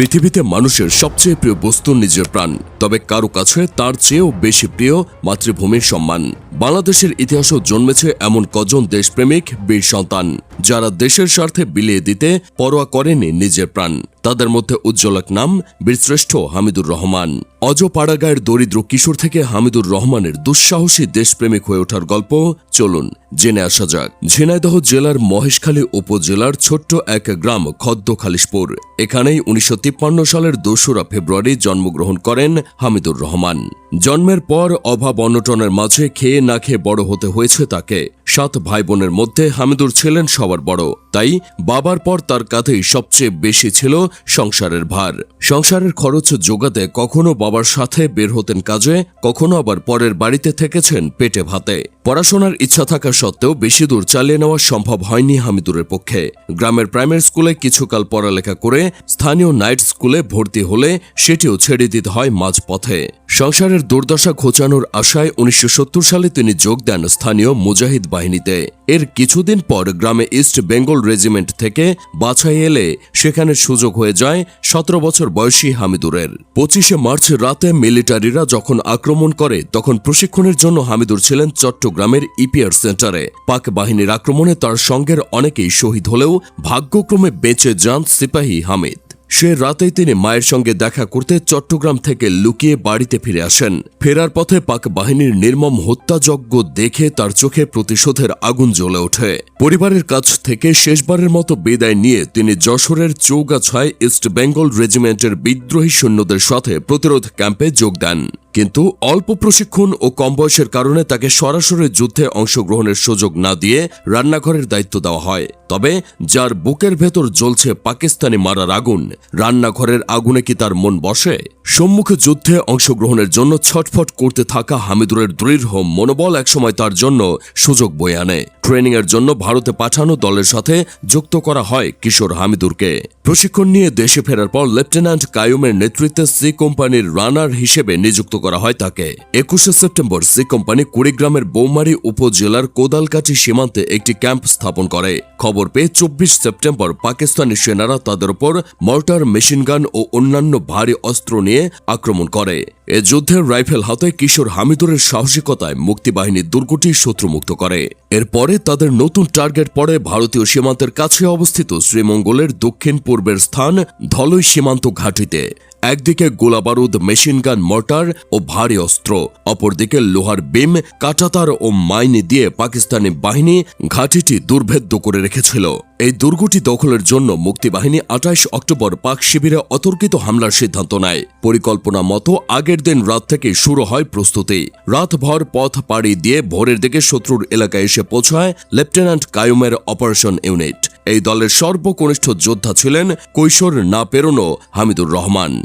পৃথিবীতে মানুষের সবচেয়ে প্রিয় বস্তু নিজের প্রাণ। তবে কারও কাছে তার চেয়েও বেশি প্রিয় মাতৃভূমির সম্মান। বাংলাদেশের ইতিহাসও জন্মেছে এমন কজন দেশপ্রেমিক, বীর সন্তান, যারা দেশের স্বার্থে বিলিয়ে দিতে পরোয়া করেনি নিজের প্রাণ। তাদের মধ্যে উজ্জ্বল এক নাম বীরশ্রেষ্ঠ হামিদুর রহমান। অজ পাড়াগায়ের দরিদ্র কিশোর থেকে হামিদুর রহমানের দুঃসাহসী দেশপ্রেমিক হয়ে ওঠার গল্প চলুন জেনে আসা যাক। ঝিনাইদহ জেলার মহেশখালী উপজেলার ছোট্ট এক গ্রাম খদ্দ খালিশপুর এখানেই উনিশশো সালের দোসরা ফেব্রুয়ারি জন্মগ্রহণ করেন হামিদুর রহমান। জন্মের পর অভাব অনটনের মাঝে খেয়ে না খেয়ে বড় হতে হয়েছে তাকে। সাত ভাই বোনের মধ্যে হামিদুর ছিলেন সবার বড়। তাই বাবার পর তার কাঁধেই সবচেয়ে বেশি ছিল সংসারের ভার। সংসারের খরচ যোগাতে কখনো বাবার সাথে বের হতেন কাজে, কখনো আবার পরের বাড়িতে থেকেছেন পেটে ভাতে। পড়াশোনার ইচ্ছা থাকা সত্ত্বেও বেশি দূর চালিয়ে নেওয়া সম্ভব হয়নি হামিদুরের পক্ষে। গ্রামের প্রাইমারি স্কুলে কিছুকাল পড়ালেখা করে স্থানীয় নাইট স্কুলে ভর্তি হলে সেটিও ছেড়ে দিতে হয় মাঝপথে। সংসারের দুর্দশা ঘোচানোর আশায় উনিশশো সত্তর সালে তিনি যোগ দেন স্থানীয় মুজাহিদ বাহিনীতে। এর কিছুদিন পর গ্রামে ইস্ট বেঙ্গল রেজিমেন্ট থেকে বাছাই এলে সেখানে সুযোগ হয়ে যায় সতেরো বছর বয়সী হামিদুরের। পঁচিশে মার্চ রাতে মিলিটারিরা যখন আক্রমণ করে, তখন প্রশিক্ষণের জন্য হামিদুর ছিলেন চট্টগ্রামের ইপিআর সেন্টারে। পাক বাহিনীর আক্রমণে তার সঙ্গের অনেকেই শহীদ হলেও ভাগ্যক্রমে বেঁচে যান সিপাহী হামিদ। সে রাতেই তিনি মায়ের সঙ্গে দেখা করতে চট্টগ্রাম থেকে লুকিয়ে বাড়িতে ফিরে আসেন। ফেরার পথে পাক বাহিনীর নির্মম হত্যাযজ্ঞ দেখে তার চোখে প্রতিশোধের আগুন জ্বলে ওঠে। পরিবারের কাছ থেকে শেষবারের মতো বিদায় নিয়ে তিনি যশোরের চৌগাছায় ইস্ট বেঙ্গল রেজিমেন্টের বিদ্রোহী সৈন্যদের সাথে প্রতিরোধ ক্যাম্পে যোগ দেন। কিন্তু অল্প প্রশিক্ষণ ও কম বয়সের কারণে তাকে সরাসরি যুদ্ধে অংশগ্রহণের সুযোগ না দিয়ে রান্নাঘরের দায়িত্ব দেওয়া হয়। তবে যার বুকের ভেতর জ্বলছে পাকিস্তানি মারার আগুন, রান্নাঘরের আগুনে কি তার মন বসে? সম্মুখে যুদ্ধে অংশগ্রহণের জন্য ছটফট করতে থাকা হামিদুরের দৃঢ় মনোবল একসময় তার জন্য সুযোগ বয়ে আনে। ট্রেনিং এর জন্য ভারতে পাঠানো দলের সাথে যুক্ত করা হয় কিশোর হামিদুরকে। প্রশিক্ষণ নিয়ে দেশে ফেরার পর লেফটেন্যান্ট কায়ুমের নেতৃত্বে সি কোম্পানির রানার হিসেবে নিযুক্ত করা হয় তাকে। একুশে সেপ্টেম্বর সি কোম্পানি কুড়িগ্রামের বৌমারী উপজেলার কোদালকাঠি সীমান্তে একটি ক্যাম্প স্থাপন করে। খবর পেয়ে চব্বিশ সেপ্টেম্বর পাকিস্তানি সেনারা তাদের উপর মর্টার মেশিনগান ও অন্যান্য ভারী অস্ত্র নিয়ে আক্রমণ করে। এ যুদ্ধের রাইফেল হাতে কিশোর হামিদুরের সাহসিকতায় মুক্তিবাহিনীর দুর্গটি শত্রুমুক্ত করে। এরপরে তাদের নতুন টার্গেট পড়ে ভারতীয় সীমান্তের কাছে অবস্থিত শ্রীমঙ্গলের দক্ষিণ পূর্বের স্থান ধলই সীমান্ত ঘাটিতে। একদিকে গোলাবারুদ মেশিনগান মর্টার ও ভারী অস্ত্র, অপরদিকে লোহার বিম, কাটাতার ও মাইনি দিয়ে পাকিস্তানি বাহিনী ঘাঁটিটি দুর্ভেদ্য করে রেখেছিল। এই দুর্গটি দখলের জন্য মুক্তিবাহিনী আঠাইশ অক্টোবর পাক শিবিরে অতর্কিত হামলার সিদ্ধান্ত নেয়। পরিকল্পনা মতো আগের দিন রাত থেকে শুরু হয় প্রস্তুতি। রাতভর পথ পাড়ি দিয়ে ভোরের দিকে শত্রুর এলাকায় এসে পৌঁছায় লেফটেন্যান্ট কায়ুমের অপারেশন ইউনিট। এই দলের সর্বকনিষ্ঠ যোদ্ধা ছিলেন কৈশোর না পেরোনো হামিদুর রহমান।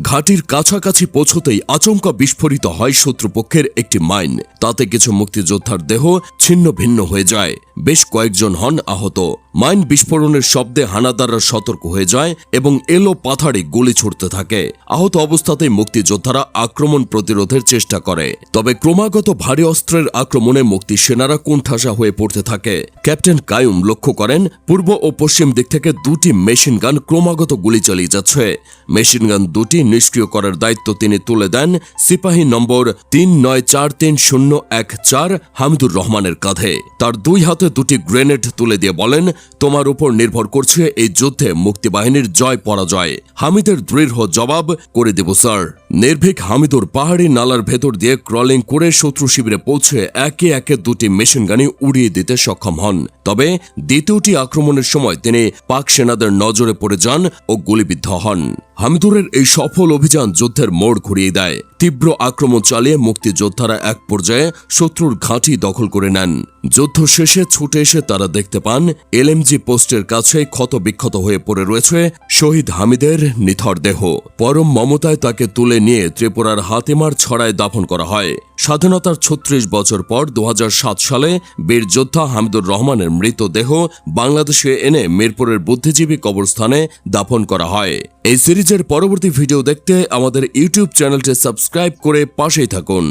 ঘাটির কাছাকাছি পৌঁছতেই আচমকা বিস্ফোরিত হয় শত্রুপক্ষের একটি মাইন। তাতে কিছু মুক্তিযোদ্ধার দেহ ছিন্ন ভিন্ন হয়ে যায়। বেশ কয়েকজন হন আহত। মাইন বিস্ফোরণের শব্দে হানাদাররা সতর্ক হয়ে যায় এবং এলো পাথাড়ে গুলি ছুটতে থাকে। আহত অবস্থাতেই মুক্তিযোদ্ধারা আক্রমণ প্রতিরোধের চেষ্টা করে। তবে ক্রমাগত ভারী অস্ত্রের আক্রমণে মুক্তি সেনারা কোণঠাসা হয়ে পড়তে থাকে। ক্যাপ্টেন কায়ুম লক্ষ্য করেন, পূর্ব ও পশ্চিম দিক থেকে দুটি মেশিন গান ক্রমাগত গুলি চালিয়ে যাচ্ছে। মেশিন গান দুটি নিষ্ক্রিয় করার দায়িত্ব তিনি তুলে দেন সিপাহী নম্বর তিন নয় চার তিন শূন্য এক চার হামিদুর রহমানের কাঁধে। তার দুই হাতে দুটি গ্রেনেড তুলে দিয়ে বলেন, তোমার উপর নির্ভর করছে এই যুদ্ধে মুক্তিবাহিনীর জয় পরাজয় হামিদের দৃঢ় জবাব, করে দেব, স্যার। নির্ভীক হামিদুর পাহাড়ি নালার ভেতর দিয়ে ক্রলিং করে শত্রু শিবিরে পৌঁছে একে একে দুটি মেশিন গানি উড়িয়ে দিতে সক্ষম হন। তবে দ্বিতীয়টি আক্রমণের সময় তিনি পাক সেনাদের নজরে পড়ে যান ও গুলিবিদ্ধ হন। হামিদুরের এই সফল অভিযান যুদ্ধের মোড় ঘুরিয়ে দেয়। তীব্র আক্রমণ চালিয়ে মুক্তিযোদ্ধারা এক পর্যায়ে শত্রুর ঘাঁটি দখল করে নেন। যুদ্ধ শেষে ছুটে এসে তারা দেখতে পান, এলএমজি পোস্টের কাছে ক্ষত বিক্ষত হয়ে পড়ে রয়েছে শহীদ হামিদের নিথর দেহ। পরম মমতায় তাকে তুলে নিয়ে ত্রিপুরার হাতেমার ছড়ায় দাফন করা হয়। স্বাধীনতার ছত্রিশ বছর পর দু হাজার সাত সালে বীর যোদ্ধা হামিদুর রহমানের মৃতদেহ বাংলাদেশে এনে মিরপুরের বুদ্ধিজীবী কবরস্থানে দাফন করা হয়। এই সিরিজের পরবর্তী ভিডিও দেখতে আমাদের ইউটিউব চ্যানেলটি সাবস্ক্রাইব করে পাশেই থাকুন।